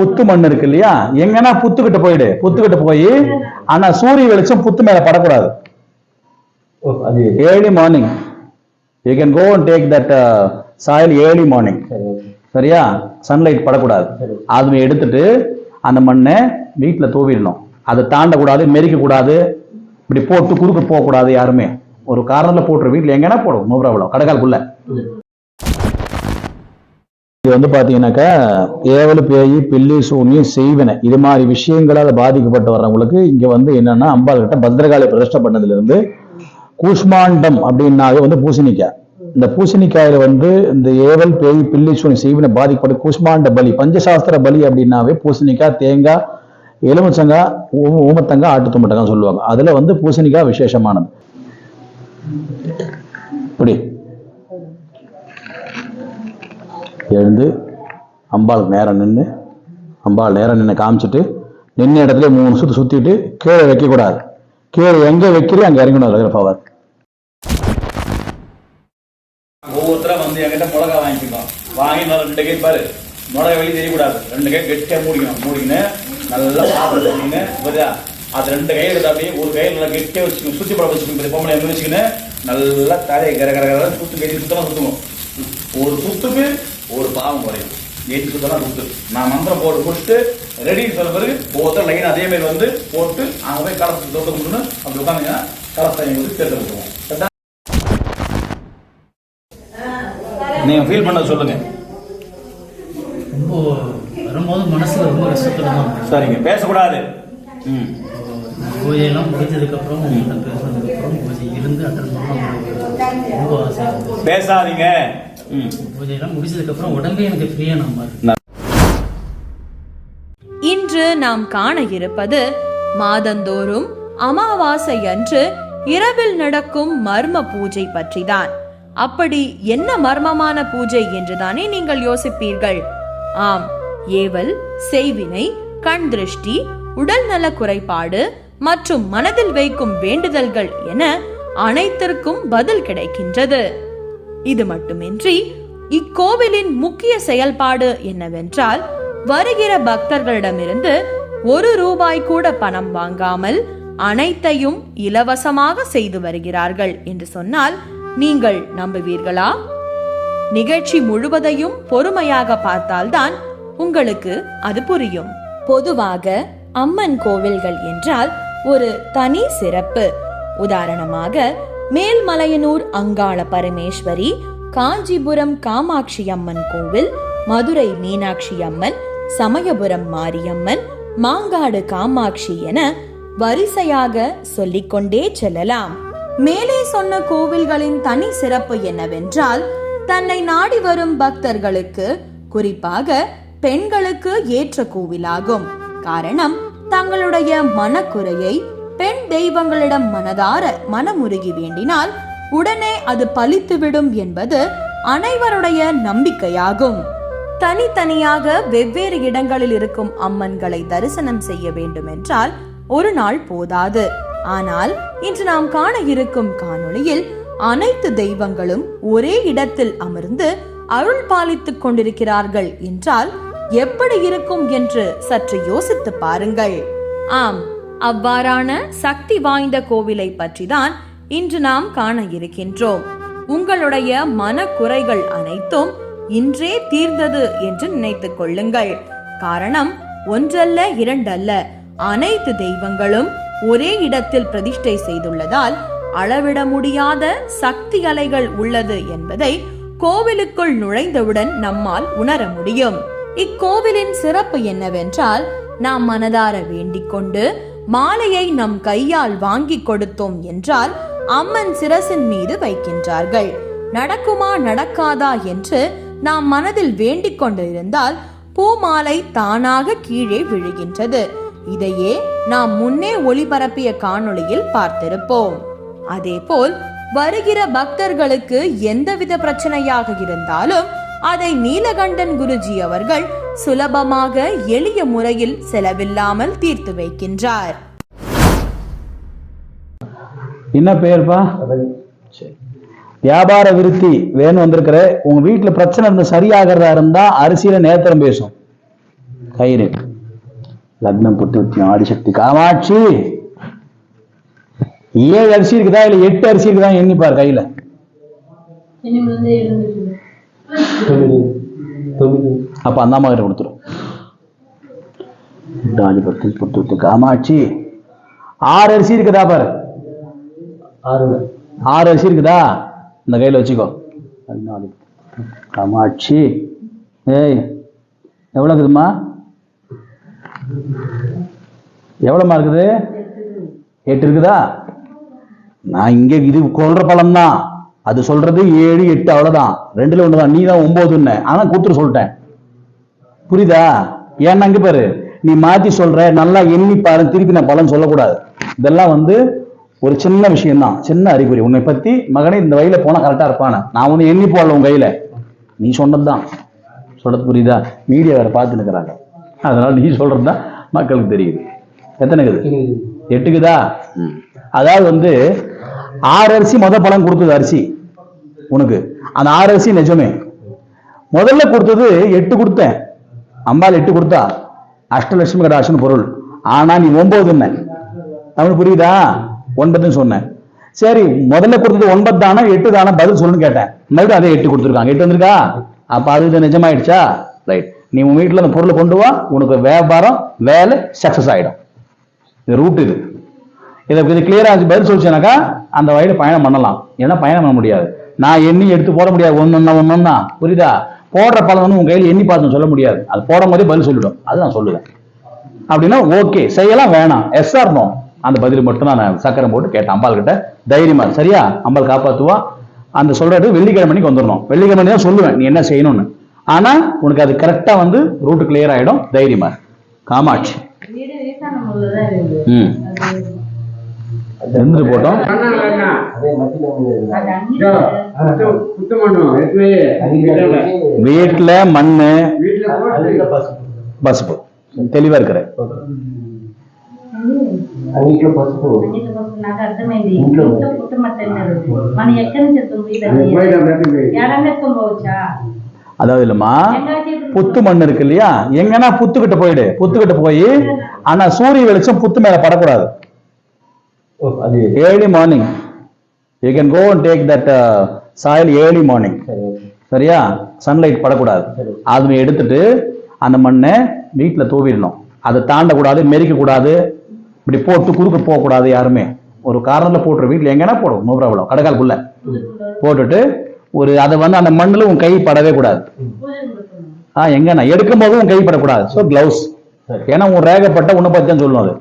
புத்து மண் இருக்கு இல்லையா? எங்கன்னா புத்துக்கிட்ட போயிடு. புத்துக்கிட்ட போய் ஆனா சூரிய வெளிச்சம் புத்து மேல படக்கூடாது. Early morning you can go and take that soil early morning சரியா? சன்லைட் படக்கூடாது. அது எடுத்துட்டு அந்த மண்ணை வீட்டுல தூவிடணும். அதை தாண்டக்கூடாது மெரிக்க கூடாது இப்படி போட்டு குறுக்க போகக்கூடாது யாருமே. ஒரு காரணத்துல போட்டுரு. வீட்டுல எங்கன்னா போடும் நோ ப்ராப்ளம் கடைக்காலுக்குள்ள. இது வந்து பார்த்தீங்கன்னாக்கா ஏவல் பேய் பில்லி சூனியம் செய்வன. இது மாதிரி விஷயங்களால் பாதிக்கப்பட்டு வர்றவங்களுக்கு இங்கே வந்து என்னன்னா அம்பாள் கிட்ட பத்ரகாளி பிரதிஷ்டை பண்ணதுலேருந்து கூஷ்மாண்டம் அப்படின்னாவே வந்து பூசணிக்காய். இந்த பூசணிக்காயில் வந்து இந்த ஏவல் பேய் பில்லி சூனியம் செய்வனை பாதிக்கப்பட்டு கூஷ்மாண்ட பலி பஞ்சசாஸ்திர பலி அப்படின்னாவே பூசணிக்காய் தேங்காய் எலுமிச்சங்காய் ஊ- ஊமத்தங்காய் ஆட்டு தும்பட்டங்காய் சொல்லுவாங்க. அதில் வந்து பூசணிக்காய் விசேஷமானது. இப்படி. எழுந்து அம்பாள் நேரம் நின்று அம்பாள் நேரம் நின்று காமிச்சிட்டு நின்ன இடத்துல மூணு சுத்து சுற்றிட்டு கீழே வைக்கக்கூடாது கீழே எங்கே வைக்கிறே அங்கே இறங்கணும் அதில் பவர் ஒவ்வொருத்தரா வந்து என்கிட்ட மிளகா வாங்கிக்கணும். வாங்கி நல்லா ரெண்டு கை பாரு. மிளகா வெளியே தெரியக்கூடாது. ரெண்டு கை கெட்டியாக மூடிக்கணும். மூடிக்கின்னு நல்லா சாப்பிட்டு மூடின்னு அது ரெண்டு கையில் எடுத்து அப்படியே ஒரு கையில் நல்லா கெட்டியாக வச்சுக்கணும். சுத்தி படம் வச்சுக்கணும். இந்த பொம்பளை எங்க வச்சுக்கின்னு நல்லா தலையை கர கர கரை சுற்று கை சுத்தமா சுற்றுவோம் ஒரு சுத்துக்கு ஒரு பாவம் குறையும். எட்டு சுத்தலாம் சுத்து நான் மந்திரம் போட்டு முடிச்சுட்டு ரெடின்னு சொல்ல பிறகு ஒவ்வொருத்தர் லைன் அதே மாதிரி வந்து போட்டு அங்க போய் கலப்பு தொட்டு கொடுன்னு அப்படி உட்காந்துங்கன்னா கலப்பை வந்து தேர்தல் விட்டுருவோம் கரெக்டா? நீங்க ஃபீல் பண்ணது சொல்லுங்க. ரொம்ப வரும்போது மனசுல ரொம்ப கஷ்டத்துல தான். சரிங்க. பேசக்கூடாது. ம். பூஜையெல்லாம் முடிஞ்சதுக்கப்புறம் உங்கள்கிட்ட பேசுனதுக்கப்புறம் பூஜை இருந்து அட்டன் பண்ண ரொம்ப ஆசை. பேசாதீங்க. பூஜையெல்லாம் முடிச்சதுக்கப்புறம் உடம்பே எனக்கு ஃப்ரீயான மாதிரி இன்று நாம் காண இருப்பது மாதந்தோறும் அமாவாசை அன்று இரவில் நடக்கும் மர்ம பூஜை பற்றிதான். அப்படி என்ன மர்மமான பூஜை என்றுதானே நீங்கள் யோசிப்பீர்கள்? ஆம் ஏவல் செய்வினை கண் திருஷ்டி உடல் நல குறைபாடு மற்றும் மனதில் வைக்கும் வேண்டுதல்கள் என அனைத்திற்கும் பதில் கிடைக்கின்றது. இது மட்டுமின்றி இக்கோவிலின் முக்கிய செயல்பாடு என்னவென்றால் வருகிற பக்தர்களிடமிருந்து ஒரு ரூபாய் கூட பணம் வாங்காமல் அனைத்தையும் இலவசமாக செய்து வருகிறார்கள் என்று சொன்னால் நீங்கள் நம்புவீர்களா? நிகழ்ச்சி முழுவதையும் பொறுமையாக பார்த்தால்தான் உங்களுக்கு அது புரியும். பொதுவாக அம்மன் கோவில்கள் என்றால் ஒரு தனி சிறப்பு. உதாரணமாக மேல்மலையனூர் அங்காள பரமேஸ்வரி காஞ்சிபுரம் காமாட்சி அம்மன் கோவில் மதுரை மீனாட்சி அம்மன் சமயபுரம் மாரியம்மன் மாங்காடு காமாட்சி என வரிசையாக சொல்லிக்கொண்டே செல்லலாம். மேலே சொன்ன கோவில்களின் தனி சிறப்பு என்னவென்றால் தன்னை நாடி வரும் பக்தர்களுக்கு குறிப்பாக பெண்களுக்கு ஏற்ற கோவிலாகும். காரணம் தங்களுடைய மனக்குறையை பெண் தெய்வங்களிடம் மனதார மனமுருகி வேண்டினால் உடனே அது பலித்துவிடும் என்பது அனைவருடைய நம்பிக்கையாகும். தனித்தனியாக வெவ்வேறு இடங்களில் இருக்கும் அம்மன்களை தரிசனம் செய்ய வேண்டும் என்றால் ஒரு நாள் போதாது. ஆனால் இன்று நாம் காண இருக்கும் காணொளியில் அனைத்து தெய்வங்களும் ஒரே இடத்தில் அமர்ந்து அருள் பாலித்துக் கொண்டிருக்கிறார்கள் என்றால் எப்படி இருக்கும் என்று சற்று யோசித்து பாருங்கள். ஆம். அவ்வாறான சக்தி வாய்ந்த கோவிலை பற்றிதான் இன்று நாம் காண இருக்கின்றோம். உங்களுடைய மனக்குறைகள் அனைத்தும் இன்றே தீர்ந்தது என்று நினைத்துக் கொள்ளுங்கள். காரணம் ஒன்றல்ல இரண்டல்ல அனைத்து தெய்வங்களும் ஒரே இடத்தில் பிரதிஷ்டை செய்துள்ளதால் அளவிட முடியாத சக்தி அலைகள் உள்ளது என்பதை கோவிலுக்குள் நுழைந்தவுடன் நம்மால் உணர முடியும். இக்கோவிலின் சிறப்பு என்னவென்றால் நாம் மனதார வேண்டிக் கொண்டு மாலையை நம் கையால் வாங்கி கொடுத்தோம் என்றால் அம்மன் சிரசின் மீது வைக்கின்றார்கள். நடக்குமா நடக்காதா என்று நாம் மனதில் வேண்டிக் கொண்டிருந்தால் பூமாலை தானாக கீழே விழுகின்றது. இதையே நாம் முன்னே ஒளிபரப்பிய காணொளியில் பார்த்திருப்போம். அதேபோல் வருகிற பக்தர்களுக்கு எந்தவித பிரச்சனையாக இருந்தாலும் அதை நீலகண்டன் குருஜி அவர்கள் சுலபமாக எளிய முறையில் செலவில்லாமல் தீர்த்து வைக்கின்றார். என்ன பெயர்ப்பா? வியாபார விருத்தி வேணும் வந்திருக்கிற. உங்க வீட்டுல பிரச்சனை இருந்து சரியாகிறதா இருந்தா அரிசியில நேத்திரம் பேசும். கயிறு லக்னம் புத்தியம் ஆதிசக்தி காமாட்சி. ஏழு அரிசி இருக்குதா? இல்ல எட்டு அரிசி இருக்குதா? எண்ணிப்பார் கையில. அப்ப அந்த அம்மா கிட்ட கொடுத்துரும். ஆதிபத்தி புத்தி காமாட்சி ஆறு அரிசி இருக்குதா பாரு? ஆறு. அரிசி இருக்குதா? இந்த கையில வச்சுக்கோ. காமாட்சி ஏய் எவ்வளோ இருக்குதும்மா? எவ்வளோம்மா இருக்குது? எட்டு இருக்குதா? நான் இங்கே இது கொள்ற பழம் தான் அது சொல்றது ஏழு எட்டு அவ்வளவுதான். ரெண்டுல ஒண்ணுதான். நீ தான் ஒன்பதுன்னு ஆனா கூத்துரு சொல்லிட்டேன். புரியுதா? ஏன்னா அங்க பாரு நீ மாத்தி சொல்ற நல்லா எண்ணி பாரு திருப்பி நான் பலன் சொல்லக்கூடாது. இதெல்லாம் வந்து ஒரு சின்ன விஷயம் தான் சின்ன அறிகுறி. உன்னை பத்தி மகனே இந்த வழியில போனா கரெக்டா இருப்பானே நான் ஒன்னு எண்ணி போடல உன் கையில. நீ சொன்னதுதான். சொல்றது புரியுதா? மீடியா வேற பார்த்து நிற்கிறாங்க அதனால நீ சொல்றதுதான் மக்களுக்கு தெரியுது. எத்தனைக்குது எட்டுக்குதா? அதாவது வந்து ஆறு அரிசி மொத பழம் கொடுத்தது அரிசி. உனக்கு. அந்த ஆறு அரிசி நிஜமே. முதல்ல கொடுத்தது எட்டு கொடுத்தேன். அம்பாள் எட்டு கொடுத்தா அஷ்டலட்சுமி கடாசன் பொருள். ஆனா நீ ஒன்பதுன்ன தமிழ் புரியுதா? ஒன்பதுன்னு சொன்னேன். சரி முதல்ல கொடுத்தது ஒன்பது தானே எட்டு தானே பதில் சொல்லுன்னு கேட்டேன். மறுபடியும் அதே எட்டு கொடுத்துருக்காங்க. எட்டு வந்திருக்கா? அப்ப அது இது நிஜமாயிடுச்சா? ரைட் நீ உன் வீட்டுல அந்த பொருளை கொண்டு வா. உனக்கு வியாபாரம் வேலை சக்சஸ் ஆயிடும். இது ரூட் இது. இதை இது கிளியரா பதில் சொல்லிச்சேனாக்கா அந்த வழியில பயணம் பண்ணலாம். ஏன்னா பயணம் பண்ண முடியாது. நான் எண்ணி எடுத்து போட முடியாது. ஒன்னொன்னா ஒன்னொன்னா புரியுதா? போடுற பலன் வந்து உங்க கையில் எண்ணி பார்த்து சொல்ல முடியாது. அது போடும் போதே பதில் சொல்லிடும். அது நான் சொல்லுவேன். அப்படின்னா ஓகே செய்யலாம் வேணாம். எஸ் ஆர் நோ அந்த பதில் மட்டும் நான் சக்கரம் போட்டு கேட்டேன். அம்பாள் கிட்ட தைரியமா. சரியா? அம்பாள் காப்பாத்துவா. அந்த சொல்றது வெள்ளிக்கிழமைக்கு வந்துடணும் வெள்ளிக்கிழமை தான் சொல்லுவேன் நீ என்ன செய்யணும்னு. ஆனா உனக்கு அது கரெக்டா வந்து ரூட் கிளியர் ஆயிடும். தைரியமா. காமாட்சி. ம். எந்திரி போட்டோம். வீட்டில் மண்ணு பசுப்பு. தெளிவா இருக்கிறேன் அதாவது இல்லம்மா புத்து மண் இருக்கு இல்லையா? எங்கன்னா புத்துக்கிட்ட போயிடு. புத்துக்கிட்ட போய் ஆனா சூரிய வெளிச்சம் புத்து மேல படக்கூடாது. Early morning you can go and take that soil early morning சரியா? சன்லைட் படக்கூடாது. அது எடுத்துட்டு அந்த மண்ணை வீட்டில் தூவிடணும். அதை தாண்டக்கூடாது மெரிக்கக்கூடாது இப்படி போட்டு குறுக்க போகக்கூடாது யாருமே. ஒரு காரணத்தில் போட்டுரு வீட்டில் எங்கன்னா போடும் நோ ப்ராப்ளம் கடகால்குள்ள போட்டுட்டு ஒரு அதை வந்து அந்த மண்ணில் உன் கை படவே கூடாது. ஆ எங்கண்ணா எடுக்கும் போது உன் கை படக்கூடாது. ஸோ க்ளவுஸ் ஏன்னா உன் ரேகப்பட்ட உன்னை பற்றி தான் சொல்லணும் அது.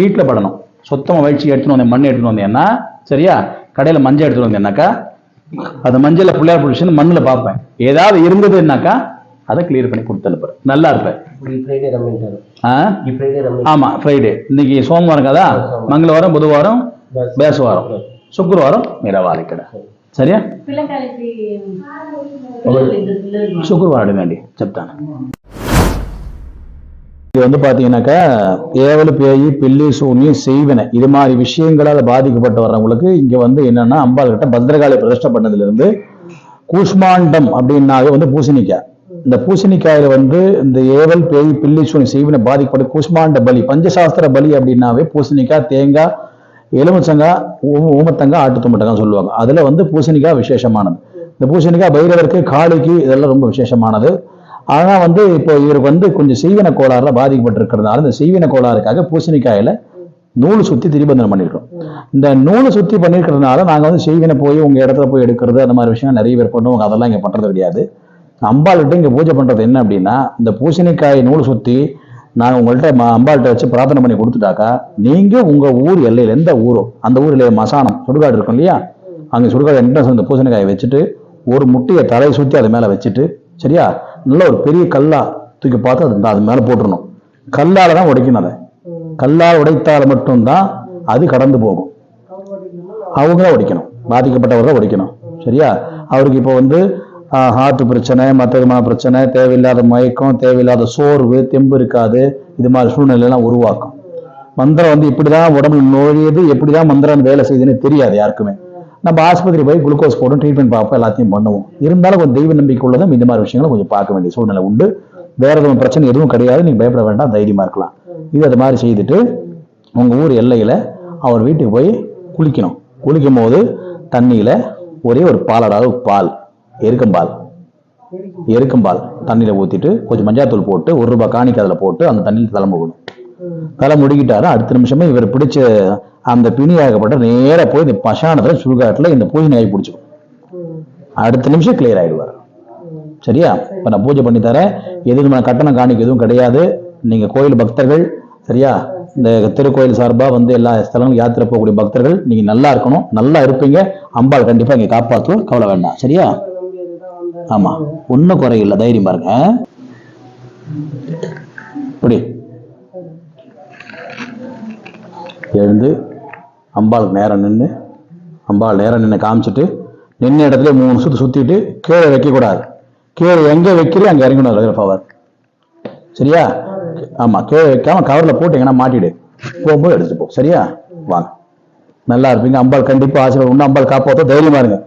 வீட்டில் படணும். சுத்தமா வழிச்சு எடுத்துன்னு வந்தேன் மண் எடுத்துன்னு வந்தேன்னா சரியா கடையில மஞ்சள் எடுத்துன்னு வந்தேன்னாக்கா அந்த மஞ்சள்ல பிள்ளையார் பிடிச்சின்னு மண்ணுல பார்ப்பேன் ஏதாவது இருந்ததுன்னாக்கா அதை கிளியர் பண்ணி கொடுத்து அனுப்புறேன் நல்லா இருப்பேன் ఇప్పుడు ఈ ఫ్రైడే రమ్మంటారు ஆ ఈ ఫ్రైడే రమ్మంటారు ஆமா ஃப்ரைடே இன்னைக்கு சோமவாரம் కదా మంగళవారం బుధవారం బస్. బేసవారం శుక్రవారం మీరవాలి ఇక్కడ సరియా పిల్లకాయలకి పిల్లలు ఇద్దరు పిల్లలు శుక్రవారం అడగండి చెప్తాను இது வந்து பாத்தீங்கன்னாக்கா ஏவல் பேய் பில்லி சூனி செய்வன. இது மாதிரி விஷயங்களால் பாதிக்கப்பட்டு வர்றவங்களுக்கு இங்க வந்து என்னன்னா அம்பாள் கிட்ட பத்திரகாளி பிரதிஷ்டை பண்ணதுலேருந்து கூஷ்மாண்டம் அப்படின்னாவே வந்து பூசணிக்காய். இந்த பூசணிக்காயில வந்து இந்த ஏவல் பேய் பில்லி சூனி செய்வன பாதிக்கப்பட்டு கூஷ்மாண்ட பலி பஞ்சசாஸ்திர பலி அப்படின்னாவே பூசணிக்காய் தேங்காய் எலுமிச்சங்காய் ஊ- ஊமத்தங்காய் ஆட்டு தும்பட்டங்காய் சொல்லுவாங்க. அதுல வந்து பூசணிக்காய் விசேஷமானது. இந்த பூசணிக்காய் பைரவருக்கு காளிக்கு இதெல்லாம் ரொம்ப விசேஷமானது. ஆனால் வந்து இப்போ இவருக்கு வந்து கொஞ்சம் செய்வின கோளாறுல பாதிக்கப்பட்டிருக்கிறதுனால இந்த செய்வின கோளாறுக்காக பூசணிக்காயில நூல் சுத்தி திரிபந்தனம் பண்ணியிருக்கோம் இந்த நூலை சுத்தி பண்ணியிருக்கிறதுனால நாங்க வந்து செய்வினை போய் உங்க இடத்துல போய் எடுக்கிறது அந்த மாதிரி விஷயம் நிறைய பேர் பண்ணுவோம் அதெல்லாம் இங்க பண்றது கிடையாது. அம்பாள்கிட்ட இங்க பூஜை பண்றது என்ன அப்படின்னா இந்த பூசணிக்காய் நூல் சுத்தி நான் உங்கள்கிட்ட ம- அம்பாள்கிட்ட வச்சு பிரார்த்தனை பண்ணி கொடுத்துட்டாக்கா நீங்க உங்க ஊர் எல்லையில எந்த ஊரோ அந்த ஊர்ல மசானம் சுடுகாடு இருக்கும் இல்லையா? அங்க சுடுகாடு என்ட்ரன்ஸ் அந்த பூசணிக்காயை வச்சுட்டு ஒரு முட்டையை தலையை சுத்தி அது மேல வச்சுட்டு சரியா? நல்ல ஒரு பெரிய கல்லா தூக்கி பார்த்து அது அது மேலே போட்டுடணும் கல்லால் தான் உடைக்கணும் அதை. கல்லால் உடைத்தால் மட்டும்தான் அது கடந்து போகும். அவங்க தான் உடைக்கணும். பாதிக்கப்பட்டவர் தான் உடைக்கணும். சரியா? அவருக்கு இப்போ வந்து ஹார்ட் பிரச்சனை மற்ற விதமான பிரச்சனை தேவையில்லாத மயக்கம் தேவையில்லாத சோர்வு தெம்பு இருக்காது. இது மாதிரி சூழ்நிலையெல்லாம் உருவாக்கும். மந்திரம் வந்து இப்படிதான் உடம்புல எப்படி எப்படிதான் மந்திரம் வேலை செய்யுதுன்னு தெரியாது யாருக்குமே. நம்ம ஆஸ்பத்திரி போய் குளுக்கோஸ் போடும் ட்ரீட்மெண்ட் பார்ப்போம் எல்லாத்தையும் பண்ணுவோம். இருந்தாலும் கொஞ்சம் தெய்வ நம்பிக்கை உள்ளதும் இந்த மாதிரி விஷயங்களை கொஞ்சம் பார்க்க வேண்டிய சூழ்நிலை உண்டு. வேற எதுவும் பிரச்சனை எதுவும் கிடையாது. நீங்க பயப்பட வேண்டாம் தைரியமா இருக்கலாம். இது அது மாதிரி செய்துட்டு உங்க ஊர் எல்லையில அவர் வீட்டுக்கு போய் குளிக்கணும். குளிக்கும் போது தண்ணியில ஒரே ஒரு பாலடாவது பால் எருக்கம்பால் எருக்கம்பால் தண்ணியில ஊத்திட்டு கொஞ்சம் மஞ்சாத்தூள் போட்டு ஒரு ரூபாய் காணிக்கு அதில் போட்டு அந்த தண்ணியில் தலை தலை முடிக்கிட்டாரு? அடுத்த நிமிஷமே இவர் பிடிச்ச அந்த பிணியாகப்பட்ட நேர போய் இந்த பசானத்துல சுடுகாட்டுல இந்த பூஜை நாய் பிடிச்சிடும் அடுத்த நிமிஷம் கிளியர் ஆயிடுவார். சரியா? இப்ப நான் பூஜை பண்ணி தரேன். எதுவும் நான் கட்டணம் காணிக்க எதுவும் கிடையாது. நீங்க கோயில் பக்தர்கள் சரியா? இந்த திருக்கோயில் சார்பா வந்து எல்லா ஸ்தலங்களும் யாத்திரை போகக்கூடிய பக்தர்கள் நீங்க நல்லா இருக்கணும். நல்லா இருப்பீங்க. அம்பாள் கண்டிப்பா இங்க காப்பாத்தும் கவலை வேண்டாம். சரியா? ஆமா. ஒன்றும் குறையில்லை. தைரியம் பாருங்க. இப்படி எழுந்து அம்பாள் நேரம் நின்று அம்பாள் நேரம் நின்று காமிச்சிட்டு நின்ன இடத்துல மூணு சுத்து சுத்திட்டு கீழே வைக்கக்கூடாது கீழே எங்க வைக்கிறீ அங்க இறங்கணும் அதில் பவர் சரியா? ஆமா கீழே வைக்காம கவர்ல போட்டு எங்கன்னா மாட்டிடு. போகும்போது எடுத்துட்டு போ. சரியா? வாங்க. நல்லா இருப்பீங்க. அம்பாள் கண்டிப்பா ஆசீர்வாதம் உண்டு. அம்பாள் காப்பாற்ற தைரியமா இருங்க.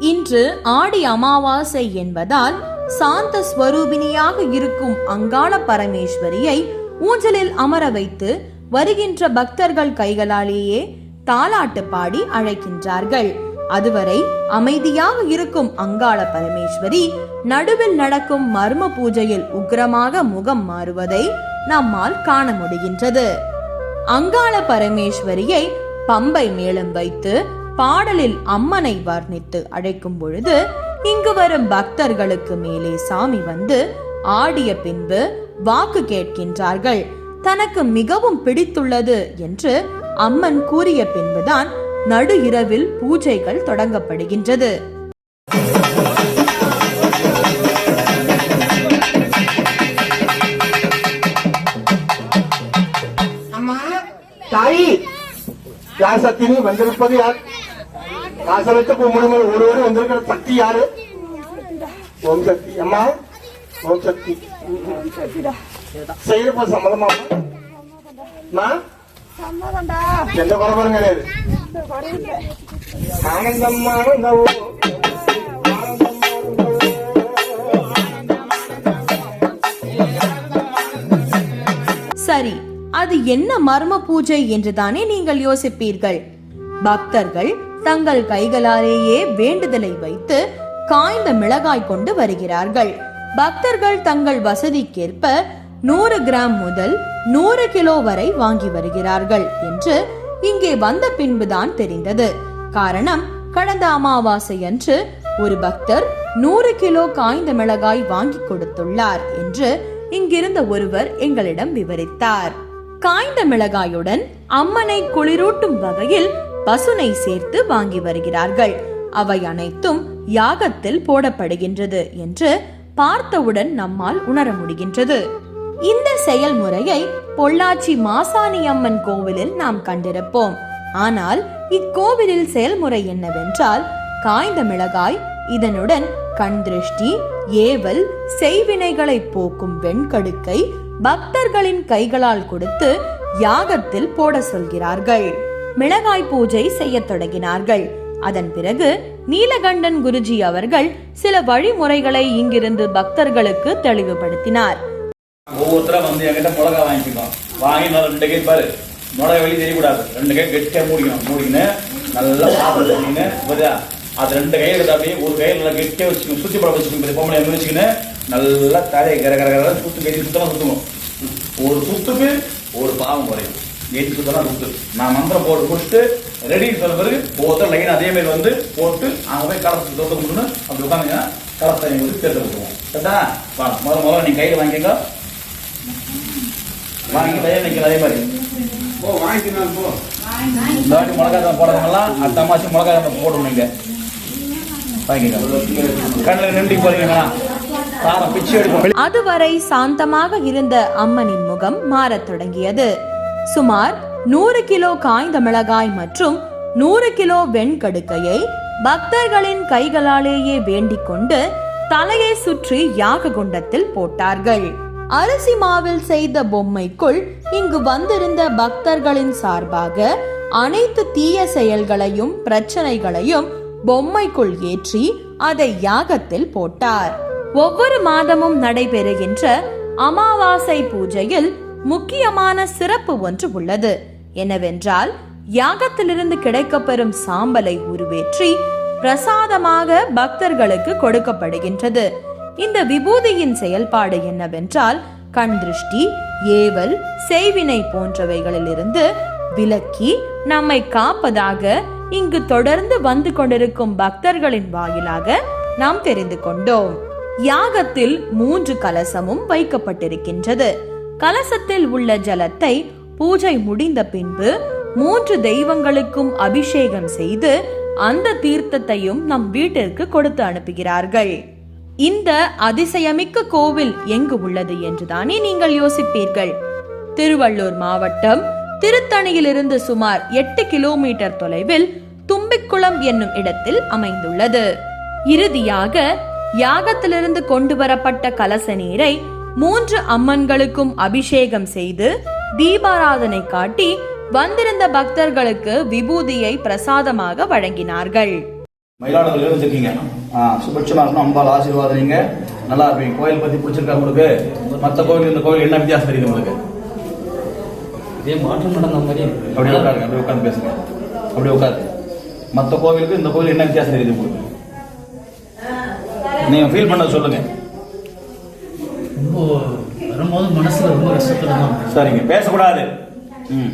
இன்று ஆடி அமாவாசை என்பதால் சாந்த ஸ்வரூபிணியாக இருக்கும் அங்காள பரமேஸ்வரியை ஊஞ்சலில் அமர வைத்து வருகின்ற பக்தர்கள் கைகளாலேயே தாலாட்டு பாடி அழைக்கின்றார்கள். அதுவரை அமைதியாக இருக்கும் அங்காள பரமேஸ்வரி நடுவில் நடக்கும் மர்ம பூஜையில் உக்கிரமாக முகம் மாறுவதை நம்மால் காண முடிகின்றது. அங்காள பரமேஸ்வரியை பம்பை மேலும் வைத்து பாடலில் அம்மனை வர்ணித்து அழைக்கும் பொழுது இங்கு வரும் பக்தர்களுக்கு மேலே சாமி வந்து ஆடிய பின்பு வாக்கு கேட்கின்றார்கள். தனக்கு மிகவும் பிடித்துள்ளது என்று அம்மன் கூறிய பின்புதான் நடு இரவில் பூஜைகள் தொடங்கப்படுகின்றது. அம்மா தாயி வந்திருப்பது யார்? காசலத்து கும்பிடுமல் ஒருவர் வந்திருக்கிற சக்தி யாரு? ஓம் சக்தி. அம்மா ஓம் சக்தி. சம்மதமா? எந்த குறைபாடும் கிடையாது இந்த சரி அது என்ன மர்ம பூஜை என்றுதானே நீங்கள் யோசிப்பீர்கள்? பக்தர்கள் தங்கள் கைகளாலேயே வேண்டுதலை வைத்து காய்ந்த மிளகாய் கொண்டு வருகிறார்கள். பக்தர்கள் தங்கள் வசதிக்கேற்ப நூறு கிராம் முதல் நூறு கிலோ வரை வாங்கி வருகிறார்கள் என்று இங்கே வந்த பின்புதான் தெரிந்தது. காரணம் கடந்த அமாவாசை அன்று ஒரு பக்தர் நூறு கிலோ காய்ந்த மிளகாய் வாங்கி கொடுத்துள்ளார் என்று இங்கிருந்த ஒருவர் எங்களிடம் விவரித்தார். காய்ந்த மிளகாயுடன் அம்மனை குளிரூட்டும் வகையில் பசுனை சேர்த்து வாங்கி வருகிறார்கள். அவை அனைத்தும் யாகத்தில் போடப்படுகின்றது என்று பார்த்தவுடன் நம்மால் உணர முடிகின்றது. இந்த செயல்முறையை பொள்ளாச்சி மாசாணியம்மன் கோவிலில் நாம் கண்டிருப்போம். ஆனால் இக்கோவிலில் செயல்முறை என்னவென்றால் காய்ந்த மிளகாய் இதனுடன் கண் திருஷ்டி ஏவல் செய்வினைகளை போக்கும் வெண்கடுக்கை பக்தர்களின் கைகளால் கொடுத்து யாகத்தில் போட சொல்கிறார்கள். மிளகாய் பூஜை செய்யத் தொடங்கினார்கள். அதன் பிறகு நீலகண்டன் குருஜி அவர்கள் சில வழிமுறைகளை இங்கிருந்து பக்தர்களுக்கு தெளிவுபடுத்தினார். ஒவ்வொருத்தரா வந்து என்கிட்ட மிளகா வாங்கிக்கணும். வாங்கி நல்லா ரெண்டு கை பாரு. மிளகா வெளியே தெரியக்கூடாது. ரெண்டு கை கெட்டியா மூடிக்கணும். மூடிக்கின்னு நல்லா சாப்பிட சொன்னீங்க அது ரெண்டு கையில எடுத்து ஒரு கையில நல்லா கெட்டியா வச்சுக்கணும். சுத்தி படம் வச்சுக்கணும். பொம்பளை எங்க வச்சுக்கின்னு நல்லா தலையை கர கர கர சுத்து கை சுத்தமா சுத்தணும். ஒரு சுத்துக்கு ஒரு பாவம் குறையும். எட்டு சுத்தலாம் சுத்து. நான் மந்திரம் போட்டு முடிச்சுட்டு ரெடின்னு சொன்ன பிறகு ஒவ்வொருத்தர் லைன் அதே மாதிரி வந்து போட்டு அங்க போய் கலப்பு தொட்டு கொடுன்னு அப்படி உட்காந்துங்க கலப்பு தண்ணி ஊற்றி சேர்த்து விட்டுருவோம் சரிதா வா முதல்ல முதல்ல நீங்க கையில வாங்கிக்கங்க வாங்கி லைன் நிற்கிற அதே மாதிரி. ஓ வாங்கிக்கலாம் போ. இந்த வாட்டி மிளகா தான் போடுறவங்கலாம் அடுத்த மாசம் மிளகா தான் போடணும் நீங்க. வாங்கிக்கங்க கண்ணில் நின்று போறீங்களா சாரம் பிச்சு எடுக்கும் அதுவரை சாந்தமாக இருந்த அம்மனின் முகம் மாறத் தொடங்கியது. சுமார் நூறு கிலோ காய்ந்த மிளகாய் மற்றும் நூறு கிலோ வெண்கடுக்கையை பக்தர்களின் கைகளாலேயே வேண்டிக் கொண்டு தலையை சுற்றி யாக குண்டத்தில் போட்டார்கள். அரிசி மாவில் செய்த பொம்மைக்குள் இங்கு வந்திருந்த பக்தர்களின் சார்பாக அனைத்து தீய செயல்களையும் பிரச்சனைகளையும் பொம்மைக்குள் ஏற்றி அதை யாகத்தில் போட்டார். ஒவ்வொரு மாதமும் நடைபெறுகின்ற அமாவாசை பூஜையில் முக்கியமான சிறப்பு ஒன்று உள்ளது. என்னவென்றால் யாகத்திலிருந்து கிடைக்கப்பெறும் சாம்பலை உருவேற்றி பிரசாதமாக பக்தர்களுக்கு கொடுக்கப்படுகின்றது. இந்த விபூதியின் செயல்பாடு என்னவென்றால் கண் திருஷ்டி ஏவல் செய்வினை போன்றவைகளிலிருந்து விலக்கி நம்மை காப்பதாக இங்கு தொடர்ந்து வந்து கொண்டிருக்கும் பக்தர்களின் வாயிலாக நாம் தெரிந்து கொண்டோம். யாகத்தில் மூன்று கலசமும் வைக்கப்பட்டிருக்கின்றது. கலசத்தில் உள்ள ஜலத்தை பூஜை முடிந்த பின்பு மூன்று தெய்வங்களுக்கும் அபிஷேகம் செய்து அந்த தீர்த்தத்தையும் நம் வீட்டிற்கு கொடுத்து அனுப்புகிறார்கள். இந்த அதிசயமிக்க கோவில் எங்கு உள்ளது என்றுதானே நீங்கள் யோசிப்பீர்கள். திருவள்ளூர் மாவட்டம் திருத்தணியிலிருந்து சுமார் எட்டு கிலோமீட்டர் தொலைவில் தும்பிக்குளம் என்னும் இடத்தில் அமைந்துள்ளது. இறுதியாக யாகத்திலிருந்து கொண்டு வரப்பட்ட கலச நீரை மூன்று அம்மன்களுக்கும் அபிஷேகம் செய்து தீபாராதனை காட்டி வந்திருந்த பக்தர்களுக்கு விபூதியை பிரசாதமாக வழங்கினார்கள். மயிலாடுதுறையில் வச்சிருக்கீங்க. ஆ சுபிட்சமா இருக்கணும் அம்பாள் ஆசீர்வாதம் நீங்க. நல்லா இருப்பீங்க கோயில் பத்தி பிடிச்சிருக்கா உங்களுக்கு? மற்ற கோயில் இந்த கோயில் என்ன வித்தியாசம் தெரியுது உங்களுக்கு? இதே மாற்றம் நடந்த மாதிரி. அப்படியே உட்காருங்க அப்படியே உட்காந்து பேசுங்க. அப்படியே உட்காரு. மற்ற கோவிலுக்கு இந்த கோயில் என்ன வித்தியாசம் தெரியுது உங்களுக்கு? நீங்க ஃபீல் பண்ணது சொல்லுங்க. ரொம்ப வரும்போது மனசுல ரொம்ப கஷ்டத்துல தான். சரிங்க. பேசக்கூடாது. ம்.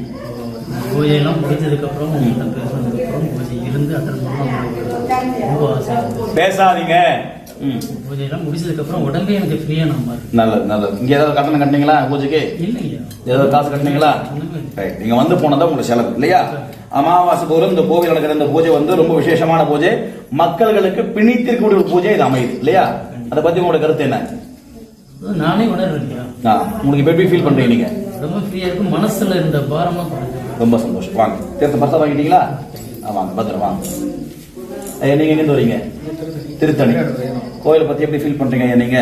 பூஜையெல்லாம் முடிஞ்சதுக்கப்புறம் உங்கள்கிட்ட பேசினதுக்கப்புறம் பூஜை இருந்து ஆசை இருந்தது. பேசாதீங்க. ம். பூஜையெல்லாம் முடிச்சதுக்கப்புறம் உடம்பே எனக்கு மாதிரி இருக்கு. நல்லது நல்லது. இங்க ஏதாவது கட்டணம் கட்டினீங்களா பூஜைக்கு? இல்லையா? ஏதாவது காசு கட்டினீங்களா. ரைட் நீங்க வந்து போனதா உங்களுக்கு செலவு இல்லையா? அமாவாசை போதும் இந்த கோவில் நடக்கிற இந்த பூஜை வந்து ரொம்ப விசேஷமான பூஜை. மக்கள்களுக்கு பிணித்திருக்கக்கூடிய ஒரு பூஜை இது அமையுது இல்லையா? அதை பத்தி உங்களோட கருத்து என்ன? நானே ஆ, உங்களுக்கு எப்படி ஃபீல் பண்றீங்க நீங்க? ரொம்ப ஃப்ரீயா இருக்கும் மனசுல இருந்த பாரமா குறைஞ்சது ரொம்ப சந்தோஷம். வாங்க. தீர்த்த பர்சா வாங்கிட்டீங்களா? வாங்க பத்திரம் வாங்க. ஐயா எங்கிருந்து வரீங்க? திருத்தணி. கோயிலை பத்தி எப்படி ஃபீல் பண்றீங்க ஐயா நீங்க?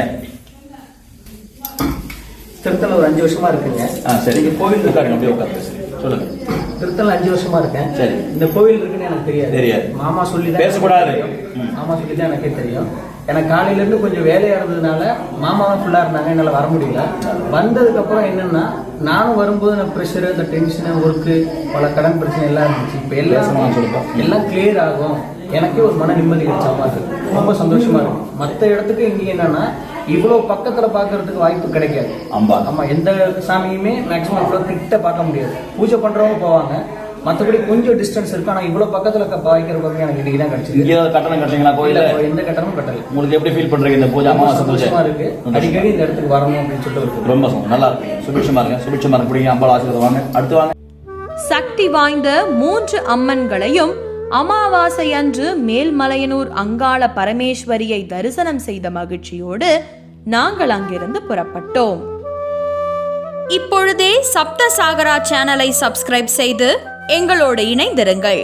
திருத்தல ஒரு அஞ்சு வருஷமா இருக்குங்க. ஆ சரி. நீங்க கோவில் இருக்காருங்க அப்படியே உட்காந்து பேசுறீங்க சொல்லுங்க. திருத்தல அஞ்சு வருஷமா இருக்கேன். சரி. இந்த கோவில் இருக்குன்னு எனக்கு தெரியாது. தெரியாது. மாமா சொல்லி தான் பேசக்கூடாது. மாமா சொல்லி தான் எனக்கே தெரியும். எனக்கு காலையில இருந்து கொஞ்சம் வேலையா இருந்ததுனால மாமா தான் ஃபுல்லா இருந்தாங்க. என்னால வர முடியல. வந்ததுக்கு அப்புறம் என்னன்னா நானும் வரும்போது நான் ப்ரெஷர் இந்த டென்ஷன் ஒர்க்கு பல கடன் பிரச்சனை எல்லாம் இருந்துச்சு. இப்ப எல்லாம். எல்லாம் கிளியர் ஆகும். எனக்கே ஒரு மன நிம்மதி கிடைச்ச மாதிரி ரொம்ப சந்தோஷமா இருக்கு. மத்த இடத்துக்கு இங்க என்னன்னா இவ்வளவு பக்கத்துல பாக்குறதுக்கு வாய்ப்பு கிடைக்காது. அம்பா. ஆமா எந்த சாமியுமே மேக்ஸிமம் இவ்வளவு கிட்ட பார்க்க முடியாது. பூஜை பண்றவங்க போவாங்க. மத்தபடி கொஞ்சம் டிஸ்டன்ஸ் இருக்கு. ஆனா இவ்வளவு பக்கத்துல பாய்க்கிற பக்கம் எனக்கு இன்னைக்கு தான் இங்க கிடைச்சிருக்கு ஏதாவது கட்டணம் கட்டுறீங்களா? கோயில எந்த கட்டணமும் கட்டல. உங்களுக்கு எப்படி ஃபீல் பண்றீங்க இந்த பூஜை பூஜை? சந்தோஷமா இருக்கு. அடிக்கடி இந்த இடத்துக்கு வரணும் அப்படின்னு சொல்லிட்டு இருக்கு ரொம்ப சந்தோஷம். நல்லா இருக்கு. சுபிட்சமா இருங்க. சுபிட்சமா இருக்க பிடிங்க அம்பாள் ஆசீர்வாதம் வாங்க. அடுத்து வாங்க. சக்தி வாய்ந்த மூன்று அம்மன்களையும் அமாவாசை அன்று மேல்மலையனூர் அங்காள பரமேஸ்வரியை தரிசனம் செய்த மகிழ்ச்சியோடு நாங்கள் அங்கிருந்து புறப்பட்டோம். இப்பொழுதே சப்த சாகரா சேனலை சப்ஸ்கிரைப் செய்து எங்களோடு இணைந்திருங்கள்.